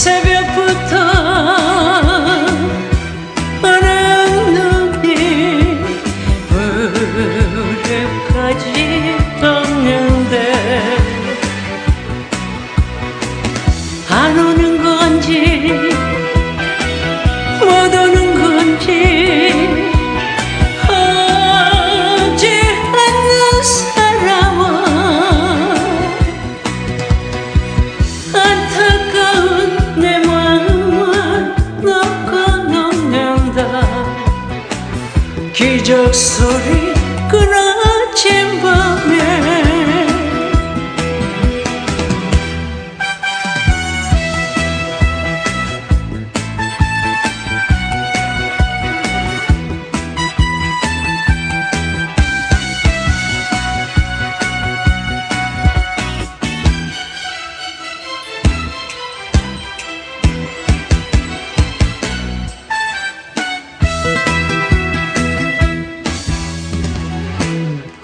새벽 기적 소리 끊어진 밤에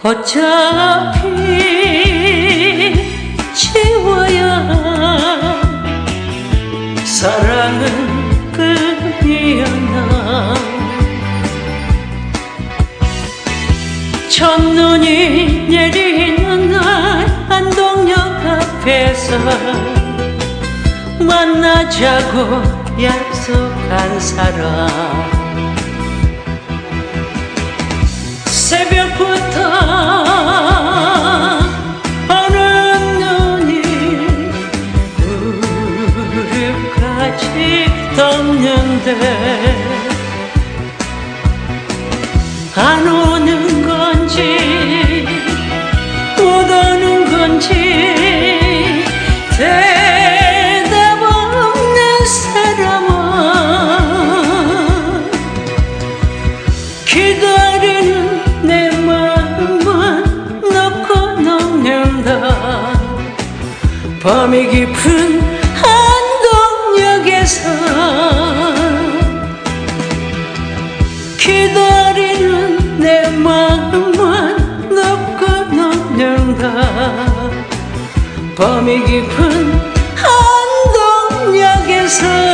어차피 지워야 사랑은 끝이었나? 첫눈이 내리는 날 안동역 앞에서 만나자고 약속한 사람 새벽부터 오는 눈이 무릎까지 덮는데 안 오는 건지 못 오는 건지 대답 없는 사람은 기다리는 밤이 깊은 한동역에서 기다리는 내 마음만 높고 넘는다. 밤이 깊은 한동역에서